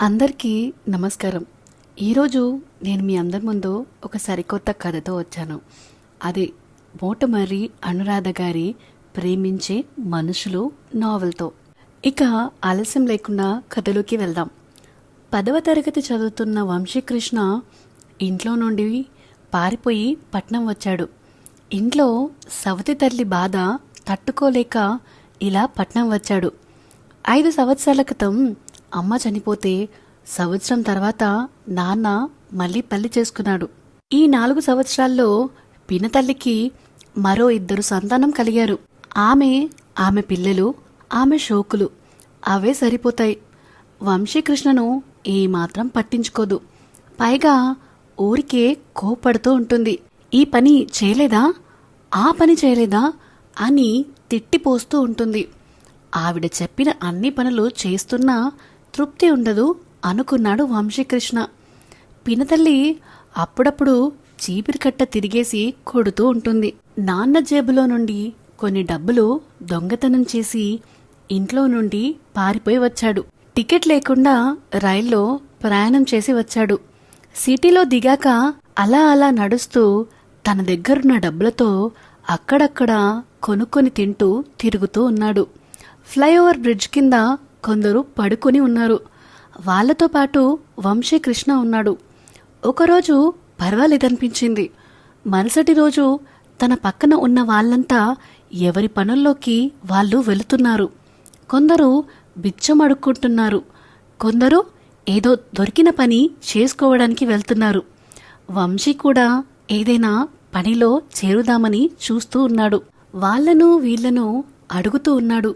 అందరికీ నమస్కారం. ఈరోజు నేను మీ అందరి ముందు ఒక సరికొత్త కథతో వచ్చాను. అది మోటమర్రి అనురాధ గారి ప్రేమించే మనుషులు నావెల్తో. ఇక ఆలస్యం లేకుండా కథలోకి వెళ్దాం. పదవ తరగతి చదువుతున్న వంశీకృష్ణ ఇంట్లో నుండి పారిపోయి పట్నం వచ్చాడు. ఇంట్లో సవతి తల్లి బాధ తట్టుకోలేక ఇలా పట్నం వచ్చాడు. ఐదు సంవత్సరాల క్రితం అమ్మ చనిపోతే సంవత్సరం తర్వాత నాన్న మళ్ళీ పెళ్ళి చేసుకున్నాడు. ఈ నాలుగు సంవత్సరాల్లో పినతల్లికి మరో ఇద్దరు సంతానం కలిగారు. ఆమె ఆమె పిల్లలు ఆమె షోకులు అవే సరిపోతాయి. వంశీకృష్ణను ఏమాత్రం పట్టించుకోదు. పైగా ఊరికే కోపడుతూ ఉంటుంది. ఈ పని చేయలేదా? ఆ పని చేయలేదా? అని తిట్టిపోస్తూ ఉంటుంది. ఆవిడ చెప్పిన అన్ని పనులు చేస్తున్నా తృప్తి ఉండదు అనుకున్నాడు వంశీకృష్ణ. పినతల్లి అప్పుడప్పుడు చీపిరికట్ట తిరిగేసి కొడుతూ ఉంటుంది. నాన్న జేబులో నుండి కొన్ని డబ్బులు దొంగతనం చేసి ఇంట్లో నుండి పారిపోయి వచ్చాడు. టికెట్ లేకుండా రైల్లో ప్రయాణం చేసి వచ్చాడు. సిటీలో దిగాక అలా అలా నడుస్తూ తన దగ్గరున్న డబ్బులతో అక్కడక్కడ కొనుక్కొని తింటూ తిరుగుతూ ఉన్నాడు. ఫ్లైఓవర్ బ్రిడ్జ్ కింద కొందరు పడుకొని ఉన్నారు. వాళ్ళతో పాటు వంశీకృష్ణ ఉన్నాడు. ఒకరోజు పర్వాలేదనిపించింది. మరుసటి రోజు తన పక్కన ఉన్న వాళ్ళంతా ఎవరి పనుల్లోకి వాళ్ళు వెళుతున్నారు. కొందరు బిచ్చం అడుక్కుంటున్నారు. కొందరు ఏదో దొరికిన పని చేసుకోవడానికి వెళ్తున్నారు. వంశీ కూడా ఏదైనా పనిలో చేరుదామని చూస్తూ ఉన్నాడు. వాళ్ళను వీళ్ళను అడుగుతూ ఉన్నాడు.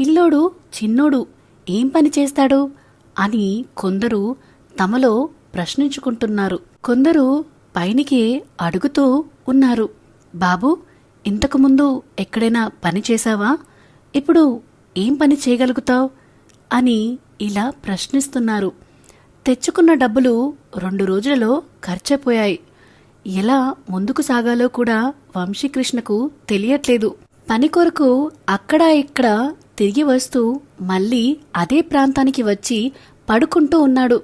పిల్లోడు చిన్నోడు ఏం పని చేస్తాడు అని కొందరు తమలో ప్రశ్నించుకుంటున్నారు. కొందరు పైనికి అడుగుతూ ఉన్నారు. బాబు ఇంతకుముందు ఎక్కడైనా పని చేశావా? ఇప్పుడు ఏం పని చేయగలుగుతావు? అని ఇలా ప్రశ్నిస్తున్నారు. తెచ్చుకున్న డబ్బులు రెండు రోజులలో ఖర్చయిపోయాయి ఎలా ముందుకు సాగాలో కూడా వంశీకృష్ణకు తెలియట్లేదు. పని కొరకు అక్కడ ఇక్కడ తిరిగి వస్తూ మళ్ళీ అదే ప్రాంతానికి వచ్చి పడుకుంటూ ఉన్నాడు.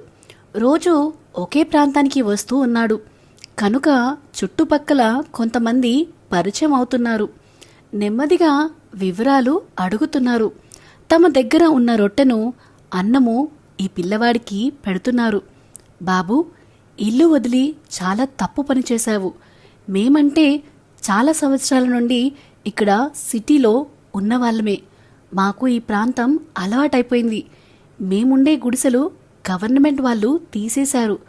రోజు ఒకే ప్రాంతానికి వస్తూ ఉన్నాడు. కనుక చుట్టుపక్కల కొంతమంది పరిచయం అవుతున్నారు. నెమ్మదిగా వివరాలు అడుగుతున్నారు. తమ దగ్గర ఉన్న రొట్టెను అన్నము ఈ పిల్లవాడికి పెడుతున్నారు. బాబు ఇల్లు వదిలి చాలా తప్పు పని చేశావు. మేమంటే చాలా సంవత్సరాల నుండి ఇక్కడ సిటీలో ఉన్నవాళ్ళమే. మాకు ఈ ప్రాంతం అలవాటైపోయింది. మేముండే గుడిసెలు గవర్నమెంట్ వాళ్ళు తీసేశారు.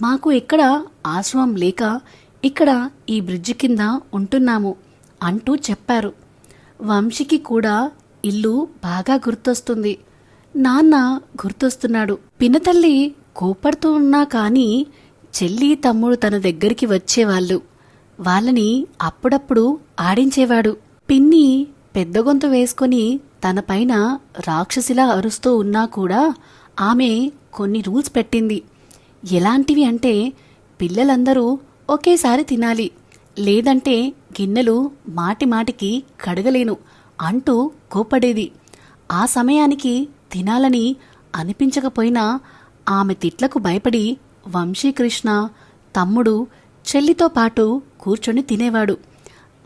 మాకు ఎక్కడ ఆశ్రమం లేక ఇక్కడ ఈ బ్రిడ్జి కింద ఉంటున్నాము అంటూ చెప్పారు. వంశీకి కూడా ఇల్లు బాగా గుర్తొస్తుంది. నాన్న గుర్తొస్తున్నాడు. పినతల్లి కోపడుతూ ఉన్నా కానీ చెల్లి తమ్ముడు తన దగ్గరికి వచ్చేవాళ్ళు. వాళ్ళని అప్పుడప్పుడు ఆడించేవాడు. పిన్ని పెద్ద గొంతు వేసుకొని తనపైన రాక్షసిలా అరుస్తూ ఉన్నా కూడా ఆమె కొన్ని రూల్స్ పెట్టింది. ఎలాంటివి అంటే పిల్లలందరూ ఒకేసారి తినాలి. లేదంటే గిన్నెలు మాటి మాటికి కడగలేను అంటూ కోపడేది ఆ సమయానికి తినాలని అనిపించకపోయినా ఆమె తిట్లకు భయపడి వంశీకృష్ణ తమ్ముడు చెల్లితో పాటు కూర్చొని తినేవాడు.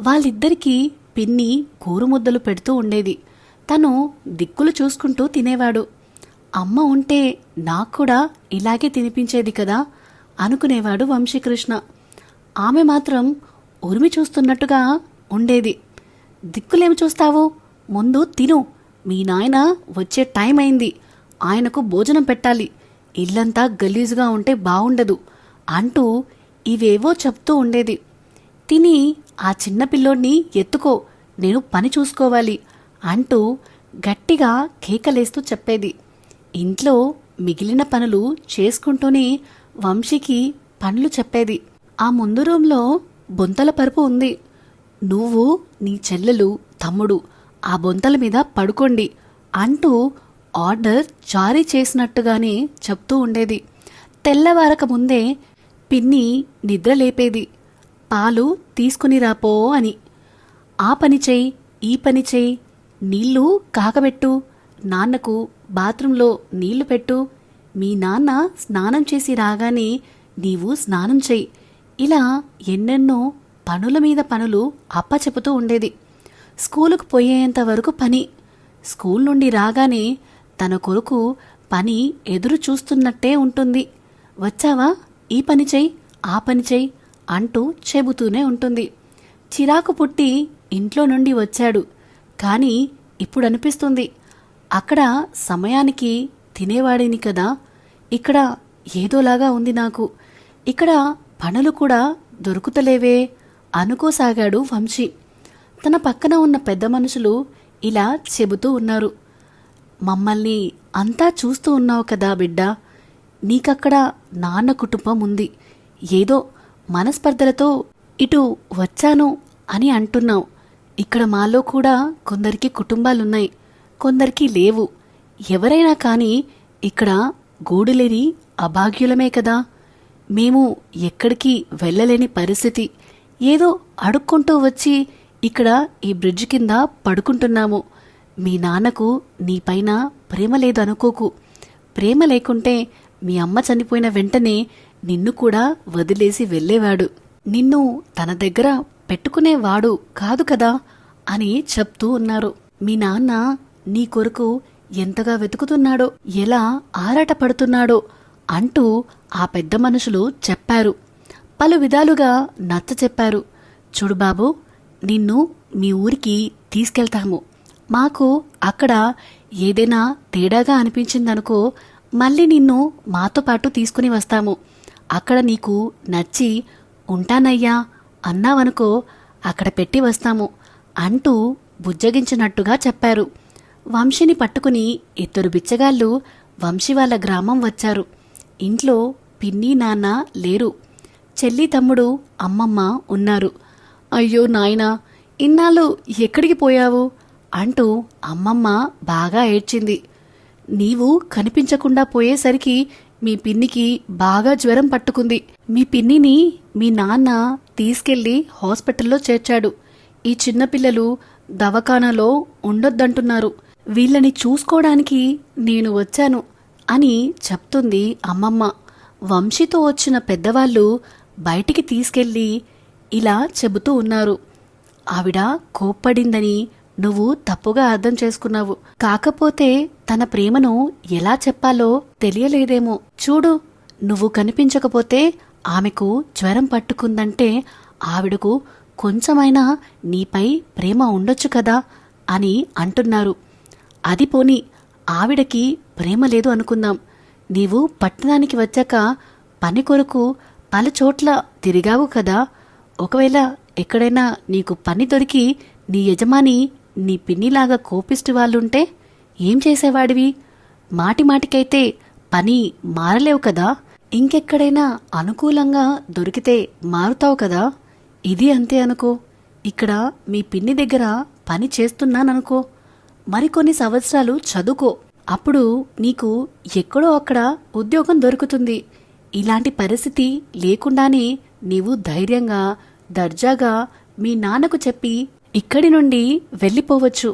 వాళ్ళిద్దరికీ పిన్ని కూరుముద్దలు పెడుతూ ఉండేది. తను దిక్కులు చూసుకుంటూ తినేవాడు. అమ్మ ఉంటే నాకు కూడా ఇలాగే తినిపించేది కదా అనుకునేవాడు వంశీకృష్ణ. ఆమె మాత్రం ఉరిమి చూస్తున్నట్టుగా ఉండేది. దిక్కులేమి చూస్తావు? ముందు తిను. మీ నాయన వచ్చే టైం అయింది. ఆయనకు భోజనం పెట్టాలి. ఇల్లంతా గలీజుగా ఉంటే బాగుండదు అంటూ ఇవేవో చెప్తూ ఉండేది. తిని ఆ చిన్న పిల్లోడిని ఎత్తుకో. నేను పని చూసుకోవాలి. అంటూ గట్టిగా కేకలేస్తూ చెప్పేది. ఇంట్లో మిగిలిన పనులు చేసుకుంటూనే వంశీకి పనులు చెప్పేది. ఆ ముందు రూంలో బొంతల పరుపు ఉంది. నువ్వు నీ చెల్లెలు తమ్ముడు ఆ బొంతల మీద పడుకోండి అంటూ ఆర్డర్ జారీ చేసినట్టుగానే చెప్తూ ఉండేది. తెల్లవారక ముందే పిన్ని నిద్ర లేపేది. పాలు తీసుకుని రాపో అని. ఆ పని చేయి ఈ పని చేయి నీళ్ళు కాకబెట్టు. నాన్నకు బాత్రూంలో నీళ్ళు పెట్టు. మీ నాన్న స్నానం చేసి రాగానే నీవు స్నానం చెయ్యి ఇలా ఎన్నెన్నో పనుల మీద పనులు అప్ప చెబుతూ ఉండేది. స్కూలుకు పోయేంత వరకు పని. స్కూల్ నుండి రాగానే తన కొరకు పని ఎదురు చూస్తున్నట్టే ఉంటుంది. వచ్చావా? ఈ పని చెయ్యి ఆ పని చెయ్యి అంటూ చెబుతూనే ఉంటుంది. చిరాకు పుట్టి ఇంట్లో నుండి వచ్చాడు. కానీ ఇప్పుడు అనిపిస్తుంది అక్కడ సమయానికి తినేవాడిని కదా. ఇక్కడ ఏదోలాగా ఉంది నాకు. ఇక్కడ పనులు కూడా దొరుకుతలేవే అనుకోసాగాడు వంశీ. తన పక్కన ఉన్న పెద్ద మనుషులు ఇలా చెబుతూ ఉన్నారు. మమ్మల్ని అంతా చూస్తూ ఉన్నావు కదా బిడ్డ. నీకక్కడ నాన్న కుటుంబం ఉంది. ఏదో మనస్పర్ధలతో ఇటు వచ్చాను అని అంటున్నావు. ఇక్కడ మాలో కూడా కొందరికి కుటుంబాలున్నాయి కొందరికి లేవు. ఎవరైనా కానీ ఇక్కడ గూడులేని అభాగ్యులమే కదా. మేము ఎక్కడికి వెళ్ళలేని పరిస్థితి. ఏదో అడుక్కుంటూ వచ్చి ఇక్కడ ఈ బ్రిడ్జ్ కింద పడుకుంటున్నాము. మీ నాన్నకు నీపైన ప్రేమ లేదు అనుకోకు. ప్రేమ లేకుంటే మీ అమ్మ చనిపోయిన వెంటనే నిన్ను కూడా వదిలేసి వెళ్ళేవాడు. నిన్ను తన దగ్గర పెట్టుకునేవాడు కాదు కదా అని చెప్తూ ఉన్నారు. మీ నాన్న నీ కొరకు ఎంతగా వెతుకుతున్నాడో ఎలా ఆరాటపడుతున్నాడో అంటూ ఆ పెద్ద మనుషులు చెప్పారు. పలు విధాలుగా నచ్చ చెప్పారు. చూడు బాబు నిన్ను మీ ఊరికి తీసుకెళ్తాము. మాకు అక్కడ ఏదైనా తేడాగా అనిపించిందనుకో మళ్ళీ నిన్ను మాతో పాటు తీసుకుని వస్తాము. అక్కడ నీకు నచ్చి ఉంటానయ్యా అన్నావనుకో అక్కడ పెట్టి వస్తాము అంటూ బుజ్జగించినట్టుగా చెప్పారు. వంశీని పట్టుకుని ఇద్దరు బిచ్చగాళ్ళు వంశీ వాళ్ళ గ్రామం వచ్చారు. ఇంట్లో పిన్ని నాన్న లేరు. చెల్లి తమ్ముడు అమ్మమ్మ ఉన్నారు. అయ్యో నాయనా ఇన్నాళ్ళు ఎక్కడికి పోయావు? అంటూ అమ్మమ్మ బాగా ఏడ్చింది. నీవు కనిపించకుండా పోయేసరికి మీ పిన్నికి బాగా జ్వరం పట్టుకుంది. మీ పిన్నిని మీ నాన్న తీసుకెళ్ళి హాస్పిటల్లో చేర్చాడు. ఈ చిన్నపిల్లలు దవాఖానాలో ఉండొద్దంటున్నారు. వీళ్ళని చూసుకోవడానికి నేను వచ్చాను అని చెప్తుంది అమ్మమ్మ. వంశీతో వచ్చిన పెద్దవాళ్ళు బయటికి తీసుకెళ్ళి ఇలా చెబుతూ ఉన్నారు. ఆవిడ కోప్పడిందని నువ్వు తప్పుగా అర్థం చేసుకున్నావు. కాకపోతే తన ప్రేమను ఎలా చెప్పాలో తెలియలేదేమో. చూడు నువ్వు కనిపించకపోతే ఆమెకు జ్వరం పట్టుకుందంటే ఆవిడకు కొంచెమైనా నీపై ప్రేమ ఉండొచ్చు కదా అని అంటున్నారు. అది పోని ఆవిడకి ప్రేమ లేదు అనుకుందాం. నీవు పట్టణానికి వచ్చాక పని కొరకు పలుచోట్ల తిరిగావు కదా. ఒకవేళ ఎక్కడైనా నీకు పని దొరికి నీ యజమాని నీ పిన్నిలాగా కోపిష్టి వాళ్ళుంటే ఏం చేసేవాడివి? మాటి మాటికైతే పని మారలేవు కదా. ఇంకెక్కడైనా అనుకూలంగా దొరికితే మారుతావు కదా? ఇది అంతే అనుకో. ఇక్కడ మీ పిన్ని దగ్గర పని చేస్తున్నాననుకో. మరికొన్ని సంవత్సరాలు చదువుకో. అప్పుడు నీకు ఎక్కడో అక్కడ ఉద్యోగం దొరుకుతుంది. ఇలాంటి పరిస్థితి లేకుండానే నీవు ధైర్యంగా దర్జాగా మీ నాన్నకు చెప్పి ఇక్కడి నుండి వెళ్ళిపోవచ్చు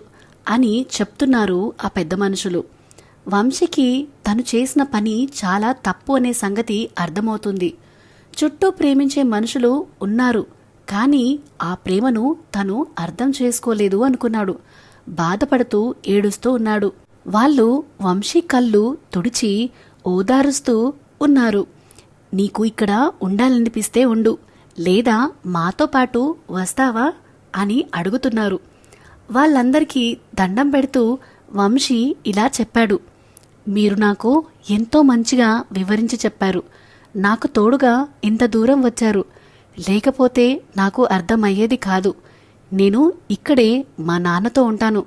అని చెప్తున్నారు ఆ పెద్ద మనుషులు. వంశీకి తను చేసిన పని చాలా తప్పు అనే సంగతి అర్థమవుతుంది. చుట్టూ ప్రేమించే మనుషులు ఉన్నారు కానీ ఆ ప్రేమను తను అర్థం చేసుకోలేదు అనుకున్నాడు. బాధపడుతూ ఏడుస్తూ ఉన్నాడు. వాళ్ళు వంశీ కళ్ళు తుడిచి ఓదారుస్తూ ఉన్నారు. నీకు ఇక్కడ ఉండాలనిపిస్తే ఉండు లేదా మాతో పాటు వస్తావా అని అడుగుతున్నారు. వాళ్ళందరికీ దండం పెడుతూ వంశీ ఇలా చెప్పాడు. మీరు నాకు ఎంతో మంచిగా వివరించి చెప్పారు. నాకు తోడుగా ఇంత దూరం వచ్చారు. లేకపోతే నాకు అర్థమయ్యేది కాదు. నేను ఇక్కడే మా నాన్నతో ఉంటాను.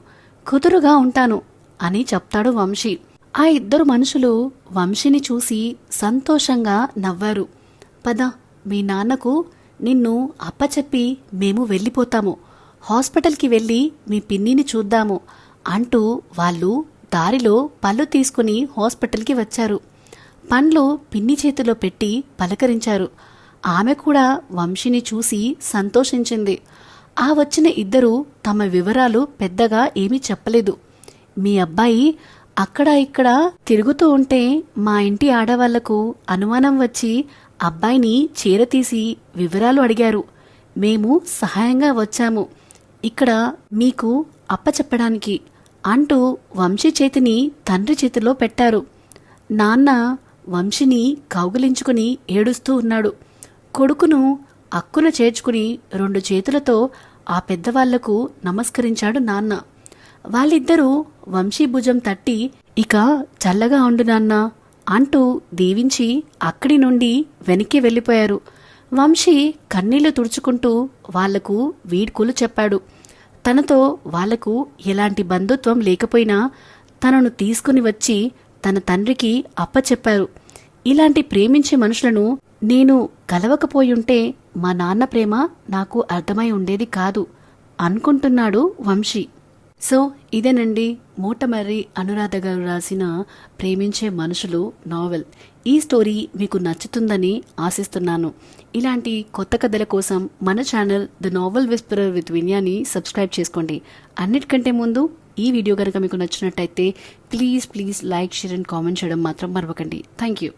కుదురుగా ఉంటాను అని చెప్తాడు వంశీ. ఆ ఇద్దరు మనుషులు వంశీని చూసి సంతోషంగా నవ్వారు. పద మీ నాన్నకు నిన్ను అప్పచెప్పి మేము వెళ్ళిపోతాము. హాస్పిటల్కి వెళ్ళి మీ పిన్నిని చూద్దాము అంటూ వాళ్ళు దారిలో పళ్ళు తీసుకుని హాస్పిటల్కి వచ్చారు. పండ్లు పిన్ని చేతిలో పెట్టి పలకరించారు. ఆమె కూడా వంశీని చూసి సంతోషించింది. ఆ వచ్చిన ఇద్దరు తమ వివరాలు పెద్దగా ఏమీ చెప్పలేదు. మీ అబ్బాయి అక్కడ ఇక్కడ తిరుగుతూ ఉంటే మా ఇంటి ఆడవాళ్ళకు అనుమానం వచ్చి అబ్బాయిని చీరతీసి వివరాలు అడిగారు. మేము సహాయంగా వచ్చాము. ఇక్కడ మీకు అప్పచెప్పడానికి అంటూ వంశీ చేతిని తండ్రి చేతిలో పెట్టారు. నాన్న వంశిని కౌగిలించుకుని ఏడుస్తూ ఉన్నాడు. కొడుకును అక్కున చేర్చుకుని రెండు చేతులతో ఆ పెద్దవాళ్ళకు నమస్కరించాడు నాన్న. వాళ్ళిద్దరూ వంశీ భుజం తట్టి ఇక చల్లగా ఉండు నాన్న అంటూ దీవించి అక్కడి నుండి వెనక్కి వెళ్ళిపోయారు. వంశీ కన్నీళ్ళు తుడుచుకుంటూ వాళ్ళకు వీడ్కోలు చెప్పాడు. తనతో వాళ్ళకు ఎలాంటి బంధుత్వం లేకపోయినా తనను తీసుకుని వచ్చి తన తండ్రికి అప్పచెప్పారు. ఇలాంటి ప్రేమించే మనుషులను నేను కలవకపోయుంటే మా నాన్న ప్రేమ నాకు అర్థమై ఉండేది కాదు అనుకుంటున్నాడు వంశీ. సో ఇదేనండి మూటమర్రి అనురాధ గారు రాసిన ప్రేమించే మనుషులు నావెల్. ఈ స్టోరీ మీకు నచ్చుతుందని ఆశిస్తున్నాను. ఇలాంటి కొత్త కథల కోసం మన channel the novel whisperer with Vinyani subscribe చేసుకోండి. అన్నిటికంటే ముందు ఈ వీడియో కనుక మీకు నచ్చినట్టయితే please please like share and comment చేయడం మాత్రం మరవకండి. Thank you.